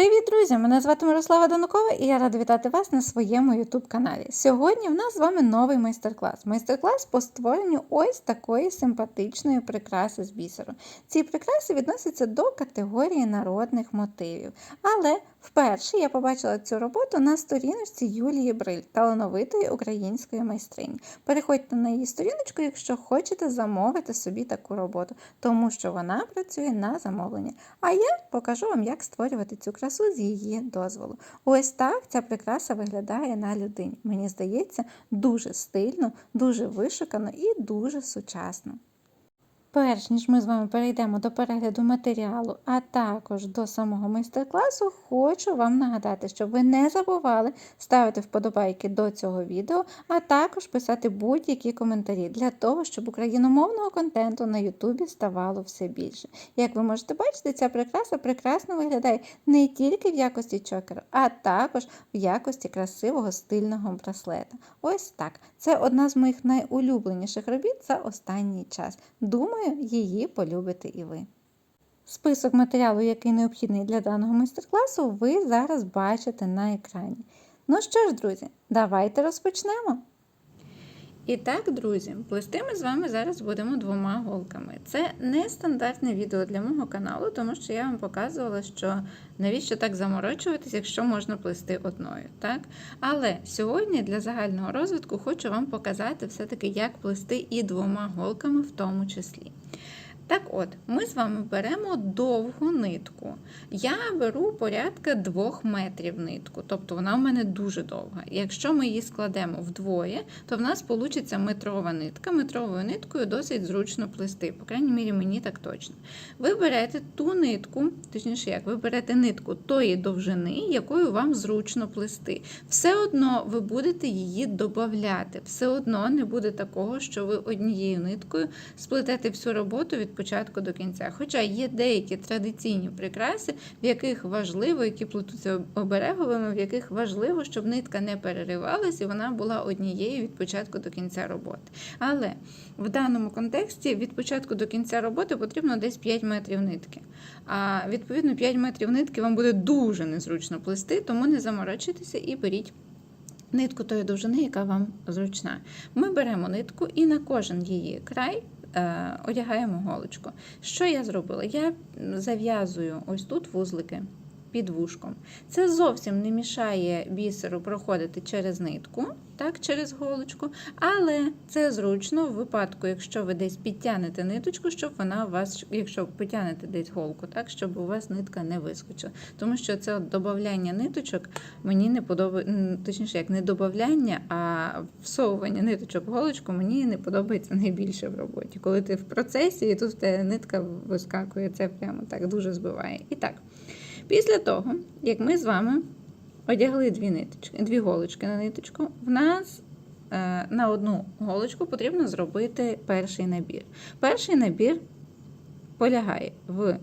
Привіт, друзі! Мене звати Мирослава Данукова і я рада вітати вас на своєму YouTube каналі. Сьогодні в нас з вами новий майстер-клас. Майстер-клас по створенню ось такої симпатичної прикраси з бісеру. Ці прикраси відносяться до категорії народних мотивів. Але вперше я побачила цю роботу на сторіночці Юлії Бриль, талановитої української майстрині. Переходьте на її сторіночку, якщо хочете замовити собі таку роботу, тому що вона працює на замовлення. А я покажу вам, як створювати цю красу з її дозволу. Ось так ця прикраса виглядає на людині. Мені здається, дуже стильно, дуже вишукано і дуже сучасно. Перш ніж ми з вами перейдемо до перегляду матеріалу, а також до самого майстер-класу, хочу вам нагадати, щоб ви не забували ставити вподобайки до цього відео, а також писати будь-які коментарі для того, щоб україномовного контенту на Ютубі ставало все більше. Як ви можете бачити, ця прикраса прекрасно виглядає не тільки в якості чокеру, а також в якості красивого стильного браслета. Ось так. Це одна з моїх найулюбленіших робіт за останній час. Думаю, її полюбите і ви. Список матеріалу, який необхідний для даного майстер-класу, ви зараз бачите на екрані. Ну що ж, друзі, давайте розпочнемо. І так, друзі, плести ми з вами зараз будемо двома голками. Це не стандартне відео для мого каналу, тому що я вам показувала, що навіщо так заморочуватись, якщо можна плести одною. так? Але сьогодні для загального розвитку хочу вам показати все-таки, як плести і двома голками в тому числі. Так от, ми з вами беремо довгу нитку. Я беру порядка 2 метрів нитку, тобто вона в мене дуже довга. Якщо ми її складемо вдвоє, то в нас вийде метрова нитка. Метровою ниткою досить зручно плести, по крайній мірі, мені так точно. Ви берете ту нитку, точніше, як ви берете нитку тої довжини, якою вам зручно плести. Все одно ви будете її додати. Все одно не буде такого, що ви однією ниткою сплетете всю роботу від початку до кінця. Хоча є деякі традиційні прикраси, в яких важливо, які плетуться обереговими, в яких важливо, щоб нитка не переривалась і вона була однією від початку до кінця роботи. Але в даному контексті від початку до кінця роботи потрібно десь 5 метрів нитки. А відповідно 5 метрів нитки вам буде дуже незручно плести, тому не заморочуйтеся і беріть. Нитку тої довжини, яка вам зручна. Ми беремо нитку і на кожен її край одягаємо голочку. Що я зробила? Я зав'язую ось тут вузлики під вушком. Це зовсім не мішає бісеру проходити через нитку, так, через голочку, але це зручно в випадку, якщо ви десь підтягнете ниточку, щоб вона у вас, якщо підтягнете десь голку, так, щоб у вас нитка не вискочила. Тому що це додавання ниточок мені не подобається, точніше, як не додавання, а всовування ниточок в голочку мені не подобається найбільше в роботі. Коли ти в процесі і тут нитка вискакує, це прямо так дуже збиває. І так. Після того, як ми з вами одягли дві ниточки, дві голочки на ниточку, в нас е, на одну голочку потрібно зробити перший набір. Перший набір полягає в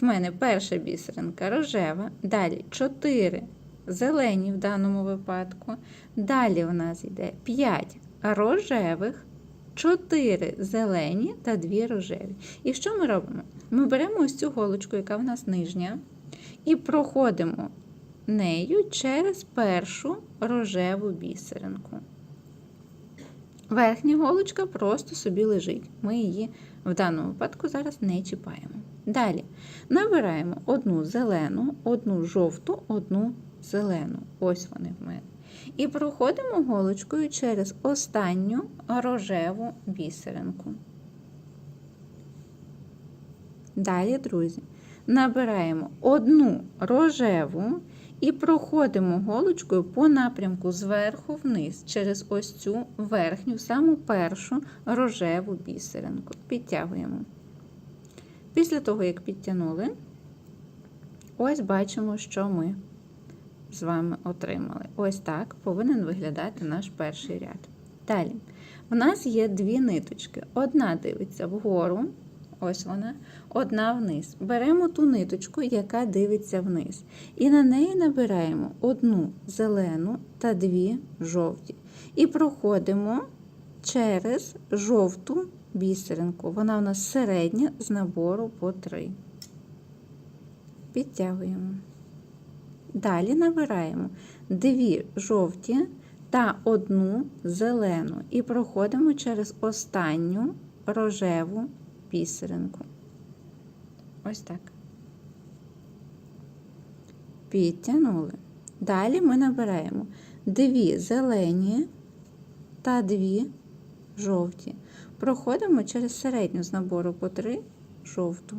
в мене перша бісеринка рожева, далі 4 зелені в даному випадку. Далі у нас йде 5 рожевих, 4 зелені та 2 рожеві. І що ми робимо? Ми беремо ось цю голочку, яка в нас нижня і проходимо нею через першу рожеву бісеринку. Верхня голочка просто собі лежить. Ми її в даному випадку зараз не чіпаємо. Далі набираємо одну зелену, одну жовту, одну зелену. Ось вони в мене. І проходимо голочкою через останню рожеву бісеринку. Далі, друзі, набираємо одну рожеву і проходимо голочкою по напрямку зверху вниз, через ось цю верхню, саму першу рожеву бісеринку. Підтягуємо. Після того, як підтягнули, ось бачимо, що ми з вами отримали. Ось так повинен виглядати наш перший ряд. Далі, в нас є дві ниточки. Одна дивиться вгору, ось вона, одна вниз. Беремо ту ниточку, яка дивиться вниз. І на неї набираємо одну зелену та дві жовті. І проходимо через жовту бісеринку. Вона у нас середня з набору по три. Підтягуємо. Далі набираємо дві жовті та одну зелену і проходимо через останню рожеву бісеринку. Ось так. Підтягнули. Далі ми набираємо дві зелені та дві жовті. Проходимо через середню з набору по три жовту.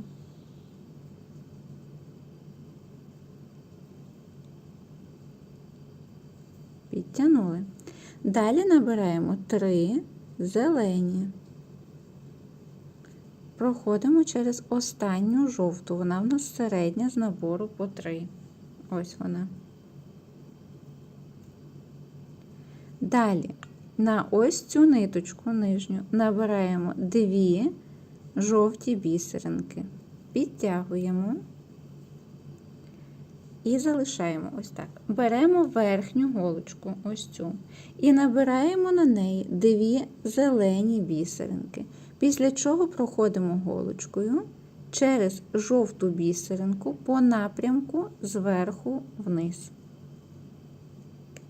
Підтягнули. Далі набираємо три зелені. Проходимо через останню жовту. Вона в нас середня з набору по три. Ось вона. Далі на ось цю ниточку нижню набираємо дві жовті бісеринки, підтягуємо і залишаємо ось так. Беремо верхню голочку, ось цю, і набираємо на неї дві зелені бісеринки. Після чого проходимо голочкою через жовту бісеринку по напрямку зверху вниз.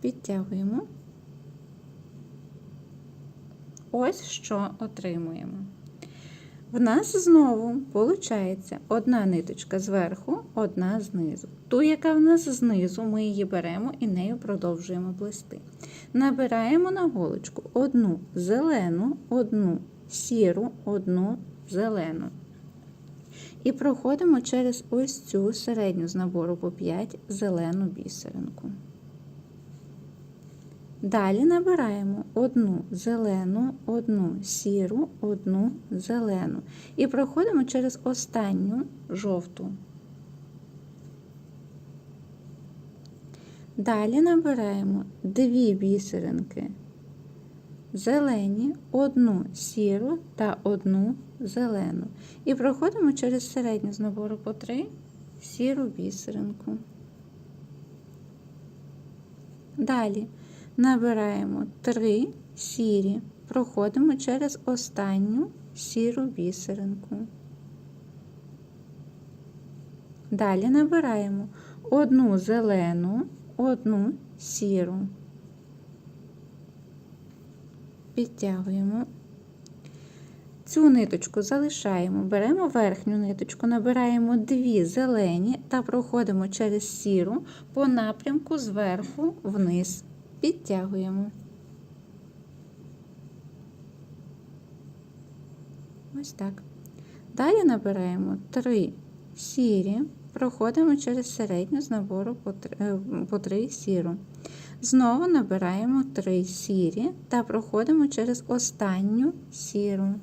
Підтягуємо. Ось що отримуємо. В нас знову виходить одна ниточка зверху, одна знизу. Ту, яка в нас знизу, ми її беремо і нею продовжуємо плести. Набираємо на голочку одну зелену, одну сіру, одну зелену. І проходимо через ось цю середню з набору по 5 зелену бісеринку. Далі набираємо одну зелену, одну сіру, одну зелену. І проходимо через останню жовту. Далі набираємо дві бісеринки зелені, одну сіру та одну зелену. І проходимо через середню з набору по три сіру бісеринку. Далі набираємо три сірі, проходимо через останню сіру бісеринку. Далі набираємо одну зелену, одну сіру. Підтягуємо. Цю ниточку залишаємо, беремо верхню ниточку, набираємо дві зелені та проходимо через сіру по напрямку зверху вниз. Підтягуємо. Ось так. Далі набираємо три сірі, проходимо через середню з набору по 3 сіру. Знову набираємо 3 сірі та проходимо через останню сіру.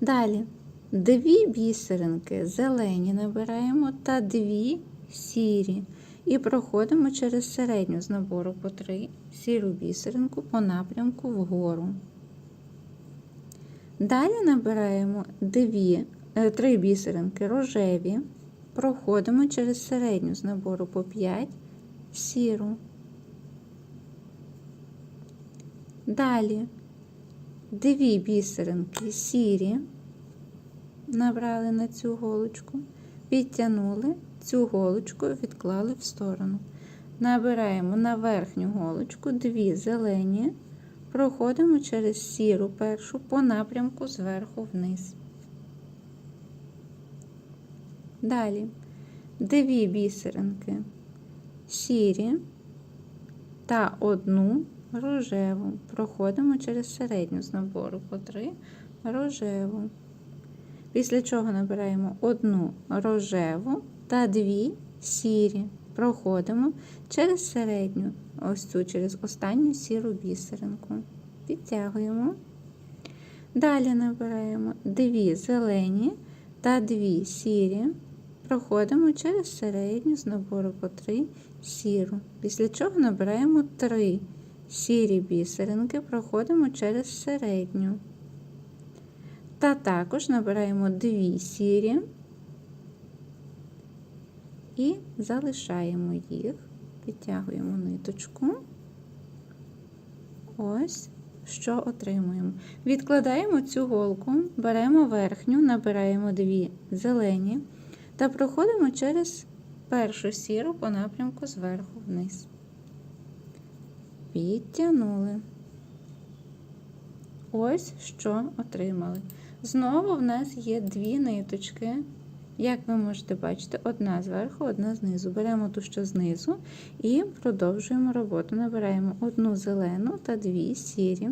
Далі дві бісеринки зелені набираємо та дві сірі. І проходимо через середню з набору по 3 сіру бісеринку по напрямку вгору. Далі набираємо 2, 3 бісеринки рожеві, проходимо через середню з набору по 5 сіру. Далі дві бісеринки сірі, набрали на цю голочку, підтягнули цю голочку відклали в сторону. Набираємо на верхню голочку дві зелені, проходимо через сіру першу по напрямку зверху вниз. Далі дві бісеринки сірі та одну рожеву. Проходимо через середню з набору по три рожеву. Після чого набираємо одну рожеву та дві сірі. Проходимо через середню, ось цю через останню сіру бісеринку. Підтягуємо. Далі набираємо дві зелені та дві сірі. Проходимо через середню з набору по три сіру. Після чого набираємо три сірі бісеринки, проходимо через середню. Та також набираємо дві сірі і залишаємо їх, підтягуємо ниточку. Ось, що отримуємо. Відкладаємо цю голку, беремо верхню, набираємо дві зелені та проходимо через першу сіру по напрямку зверху вниз. Підтягнули. Ось що отримали. Знову в нас є дві ниточки. Як ви можете бачити, одна зверху, одна знизу. Беремо ту, що знизу, і продовжуємо роботу. Набираємо одну зелену та дві сірі.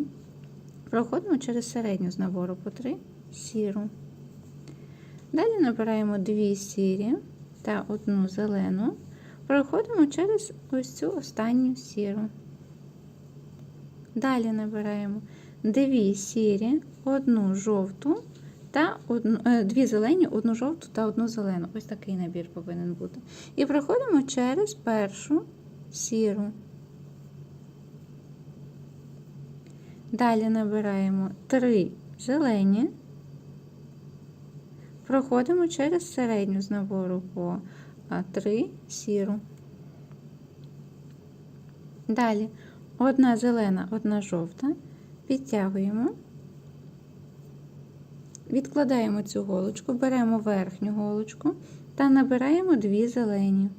Проходимо через середню з набору по три сіру. Далі набираємо дві сірі та одну зелену. Проходимо через ось цю останню сіру. Далі набираємо дві сірі, одну жовту та одну, е, дві зелені, одну жовту та одну зелену. Ось такий набір повинен бути. І проходимо через першу сіру. Далі набираємо три зелені, проходимо через середню з набору по 3 сіру. Далі одна зелена, одна жовта, підтягуємо, відкладаємо цю голочку, беремо верхню голочку та набираємо дві зелені.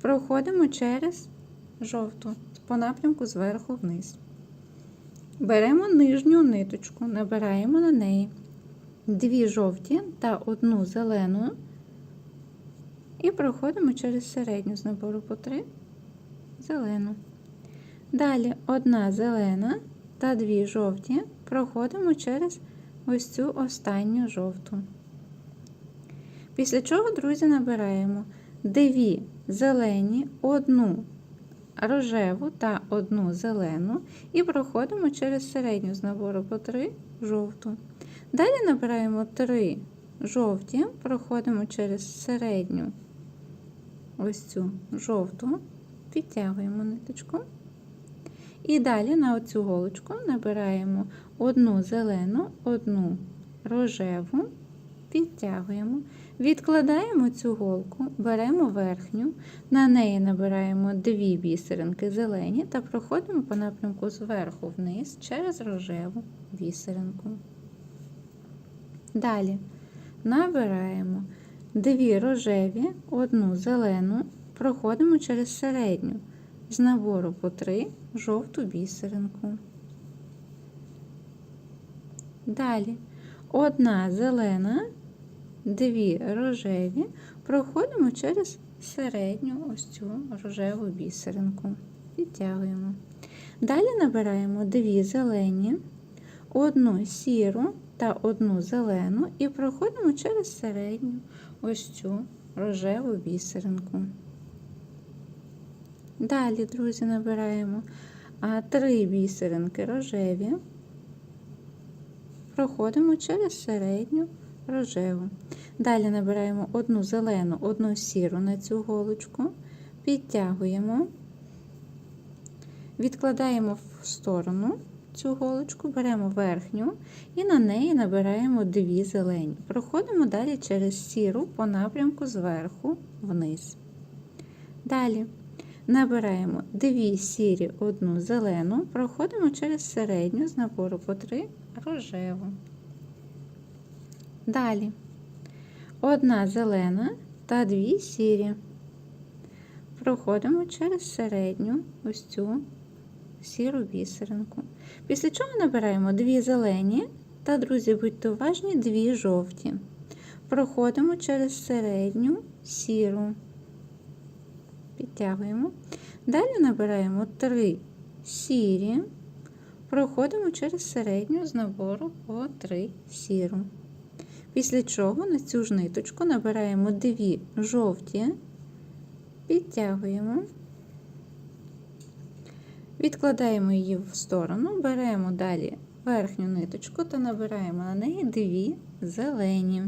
Проходимо через жовту по напрямку зверху вниз. Беремо нижню ниточку, набираємо на неї дві жовті та одну зелену і проходимо через середню з набору по три зелену. Далі одна зелена та дві жовті проходимо через ось цю останню жовту. Після чого, друзі, набираємо дві зелені, одну рожеву та одну зелену і проходимо через середню з набору по 3 жовту. Далі набираємо 3 жовті, проходимо через середню ось цю жовту, підтягуємо ниточку. І далі на оцю голочку набираємо одну зелену, одну рожеву, підтягуємо, відкладаємо цю голку, беремо верхню, на неї набираємо дві бісеринки зелені та проходимо по напрямку зверху вниз через рожеву бісеринку. Далі набираємо дві рожеві, одну зелену, проходимо через середню з набору по 3 жовту бісеринку. Далі одна зелена, дві рожеві, проходимо через середню ось цю рожеву бісеринку. Підтягуємо. Далі набираємо дві зелені, одну сіру та одну зелену і проходимо через середню ось цю рожеву бісеринку. Далі, друзі, набираємо три бісеринки рожеві, проходимо через середню рожеву. Далі набираємо одну зелену, одну сіру на цю голочку, підтягуємо, відкладаємо в сторону цю голочку, беремо верхню і на неї набираємо дві зелені. Проходимо далі через сіру по напрямку зверху вниз. Далі набираємо дві сірі, одну зелену, проходимо через середню з набору по 3 рожеву. Далі одна зелена та дві сірі. Проходимо через середню ось цю сіру бісеринку. Після чого набираємо дві зелені та, друзі, будьте уважні, дві жовті. Проходимо через середню сіру, підтягуємо. Далі набираємо три сірі, проходимо через середню з набору по 3 сіру. Після чого на цю ж ниточку набираємо дві жовті, підтягуємо. Відкладаємо її в сторону, беремо далі верхню ниточку та набираємо на неї дві зелені.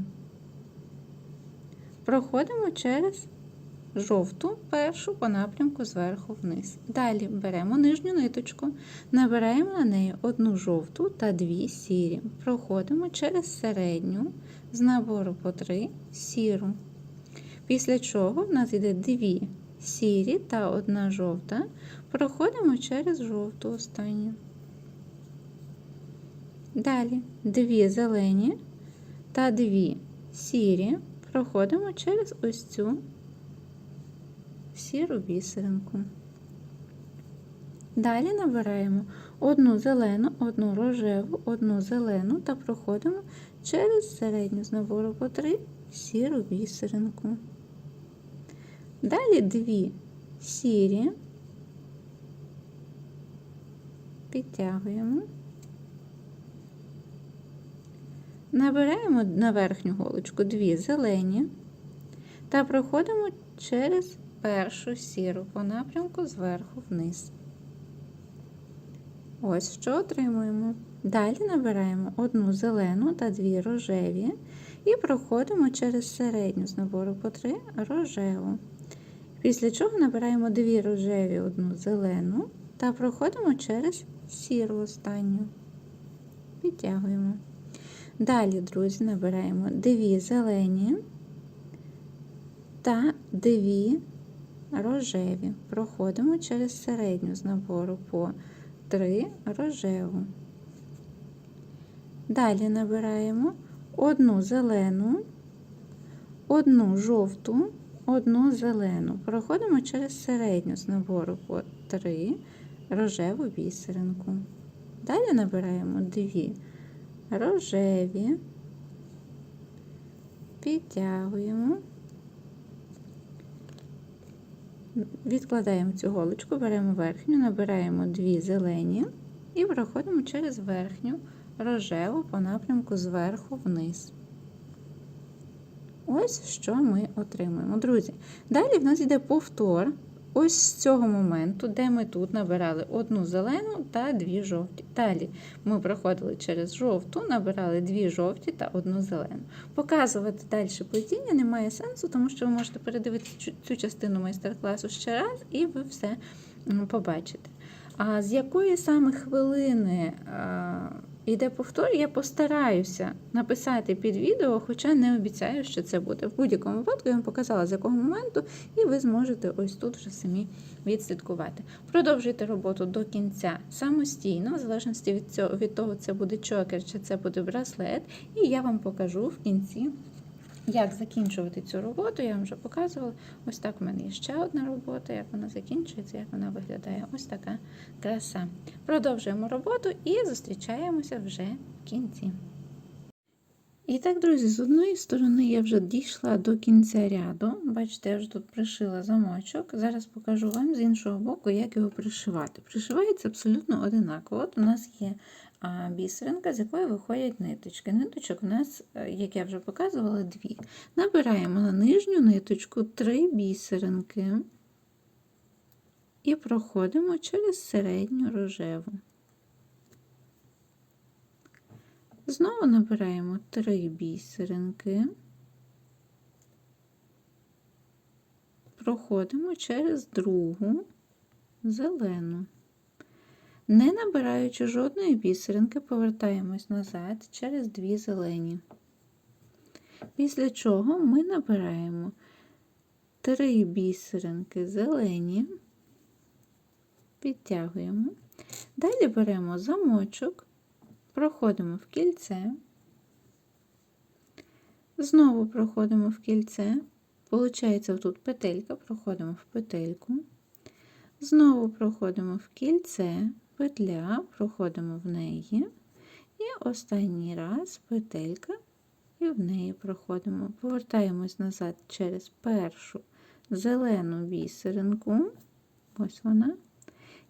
Проходимо через жовту першу по напрямку зверху вниз. Далі беремо нижню ниточку, набираємо на неї одну жовту та дві сірі. Проходимо через середню з набору по 3 сіру. Після чого в нас йде дві сірі та одна жовта. Проходимо через жовту останню. Далі дві зелені та дві сірі. проходимо через ось цю сіру бісеринку. Далі набираємо одну зелену, одну рожеву, одну зелену та проходимо через середню з набору по 3 сіру бісеринку. Далі дві сірі, підтягуємо, набираємо на верхню голочку дві зелені та проходимо через першу сіру по напрямку зверху вниз. Ось що отримуємо. Далі набираємо одну зелену та дві рожеві і проходимо через середню з набору по 3 рожеву. Після чого набираємо дві рожеві, одну зелену та проходимо через сіру останню. Підтягуємо. Далі, друзі, набираємо дві зелені та дві рожеві. Проходимо через середню з набору по 3 рожеву. Далі набираємо одну зелену, одну жовту, одну зелену. Проходимо через середню з набору по 3 рожеву бісеринку. Далі набираємо дві рожеві, підтягуємо, відкладаємо цю голочку, беремо верхню, набираємо дві зелені і проходимо через верхню рожеву по напрямку зверху вниз. Ось що ми отримуємо. Друзі, далі в нас йде повтор ось з цього моменту, де ми тут набирали одну зелену та дві жовті. Далі ми проходили через жовту, набирали дві жовті та одну зелену. Показувати далі плетіння немає сенсу, тому що ви можете передивитися цю частину майстер-класу ще раз, і ви все побачите. А з якої саме хвилини йде повтор, я постараюся написати під відео, хоча не обіцяю, що це буде. В будь-якому випадку я вам показала, з якого моменту, і ви зможете ось тут вже самі відслідкувати. Продовжуйте роботу до кінця самостійно, в залежності від, цього, від того, це буде чокер чи це буде браслет, і я вам покажу в кінці. Як закінчувати цю роботу, я вам вже показувала. Ось так у мене є ще одна робота, як вона закінчується, як вона виглядає. Ось така краса. Продовжуємо роботу і зустрічаємося вже в кінці. І так, друзі, з одної сторони я вже дійшла до кінця ряду. Бачите, я вже тут пришила замочок. Зараз покажу вам з іншого боку, як його пришивати. Пришивається абсолютно одинаково. От у нас є бісеринка, з якої виходять ниточки. Ниточок у нас, е, як я вже показувала, дві. Набираємо на нижню ниточку три бісеринки і проходимо через середню рожеву. Знову набираємо три бісеринки, проходимо через другу зелену. Не набираючи жодної бісеринки, повертаємось назад через дві зелені. Після чого ми набираємо три бісеринки зелені, підтягуємо. Далі беремо замочок, проходимо в кільце, знову проходимо в кільце, Получається, тут петелька, проходимо в петельку, знову проходимо в кільце, петля, проходимо в неї, і останній раз петелька, і в неї проходимо. Повертаємось назад через першу зелену бісеринку, ось вона,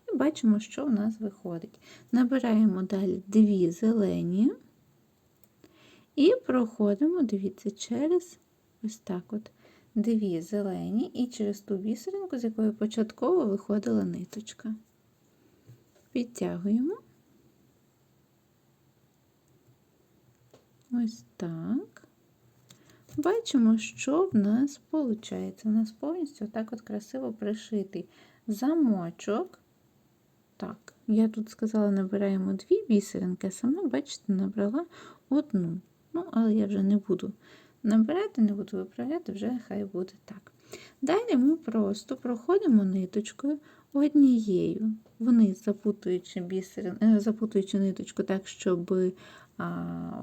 і бачимо, що у нас виходить. Набираємо далі дві зелені і проходимо, дивіться, через ось так от. Дві зелені і через ту бісеринку, з якої початково виходила ниточка підтягуємо. Ось так. Бачимо, що в нас виходить. У нас повністю так от красиво пришитий замочок. Так, я тут сказала, набираємо дві бісеринки, а сама, бачите, набрала одну. Ну, але я вже не буду набирати, не буду виправляти, вже хай буде так. Далі ми просто проходимо ниточкою однією, вниз запутуючи бісер, е, запутуючи ниточку так, щоб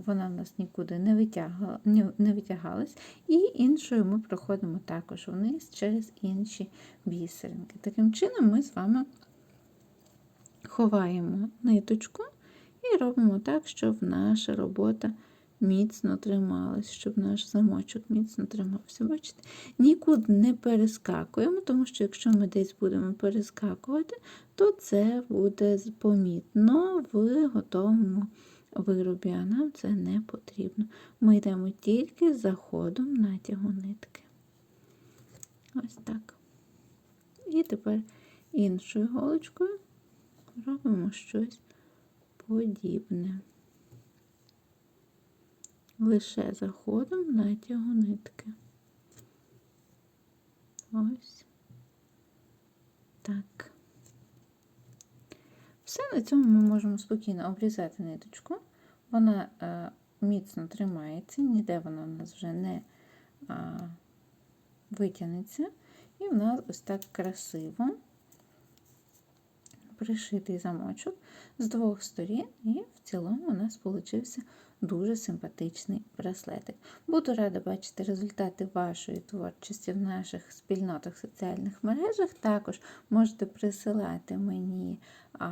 вона в нас нікуди не, витягала, не витягалась. І іншою ми проходимо також вниз через інші бісеринки. Таким чином ми з вами ховаємо ниточку і робимо так, щоб наша робота міцно трималась, щоб наш замочок міцно тримався. Бачите? Нікуди не перескакуємо, тому що якщо ми десь будемо перескакувати, то це буде помітно в готовому виробі, а нам це не потрібно. Ми йдемо тільки з заходом натягу нитки. Ось так. І тепер іншою голочкою робимо щось подібне. Лише заходом натягу нитки. Ось так. Все на цьому ми можемо спокійно обрізати ниточку. Вона е, міцно тримається, ніде вона у нас вже не а, витягнеться. І в нас ось так красиво пришитий замочок з двох сторін, і в цілому у нас получився дуже симпатичний браслетик. Буду рада бачити результати вашої творчості в наших спільнотах соціальних мережах. Також можете присилати мені а,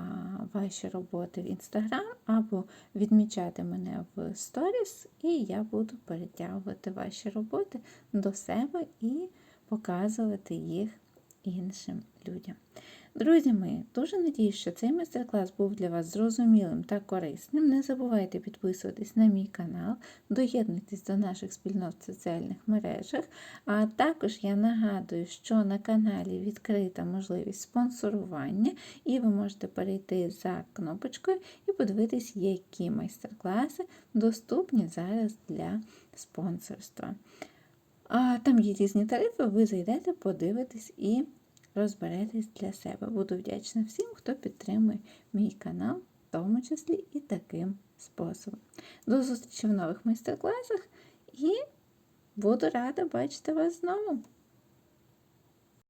ваші роботи в інстаграм або відмічати мене в сторіс, і я буду перетягувати ваші роботи до себе і показувати їх іншим людям. Друзі мої, дуже надіюсь, що цей майстер-клас був для вас зрозумілим та корисним. Не забувайте підписуватись на мій канал, доєднуйтесь до наших спільнот в соціальних мережах. А також я нагадую, що на каналі відкрита можливість спонсорування, і ви можете перейти за кнопочкою і подивитись, які майстер-класи доступні зараз для спонсорства. А там є різні тарифи, ви зайдете, подивитесь і розберетесь для себе. Буду вдячна всім, хто підтримує мій канал, в тому числі і таким способом. До зустрічі в нових майстер-класах і буду рада бачити вас знову!